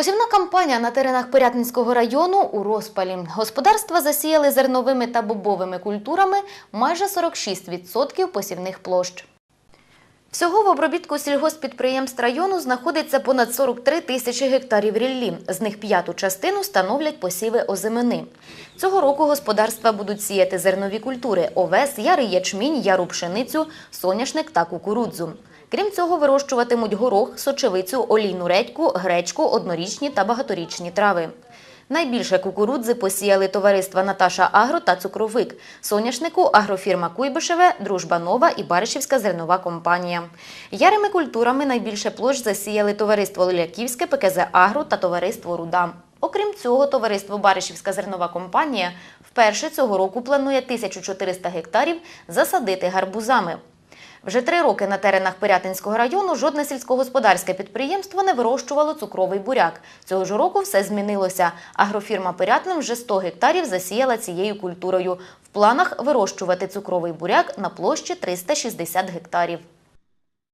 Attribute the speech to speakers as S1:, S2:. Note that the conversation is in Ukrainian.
S1: Посівна кампанія на теренах Пирятинського району у розпалі. Господарства засіяли зерновими та бобовими культурами майже 46% посівних площ. Всього в обробітку сільгоспідприємств району знаходиться понад 43 тисячі гектарів ріллі. З них п'яту частину становлять посіви озимини. Цього року господарства будуть сіяти зернові культури – овес, ярий ячмінь, яру пшеницю, соняшник та кукурудзу. Крім цього, вирощуватимуть горох, сочевицю, олійну редьку, гречку, однорічні та багаторічні трави. Найбільше кукурудзи посіяли товариства Наташа Агро та Цукровик, соняшнику агрофірма Куйбишеве, Дружба Нова і Баришівська зернова компанія. Ярими культурами найбільше площ засіяли товариство Лиляківське, ПКЗ Агро та товариство Руда. Окрім цього, товариство Баришівська зернова компанія вперше цього року планує 1400 гектарів засадити гарбузами. Вже три роки на теренах Пирятинського району жодне сільськогосподарське підприємство не вирощувало цукровий буряк. Цього ж року все змінилося. Агрофірма Пирятин вже 100 гектарів засіяла цією культурою. В планах вирощувати цукровий буряк на площі 360 гектарів.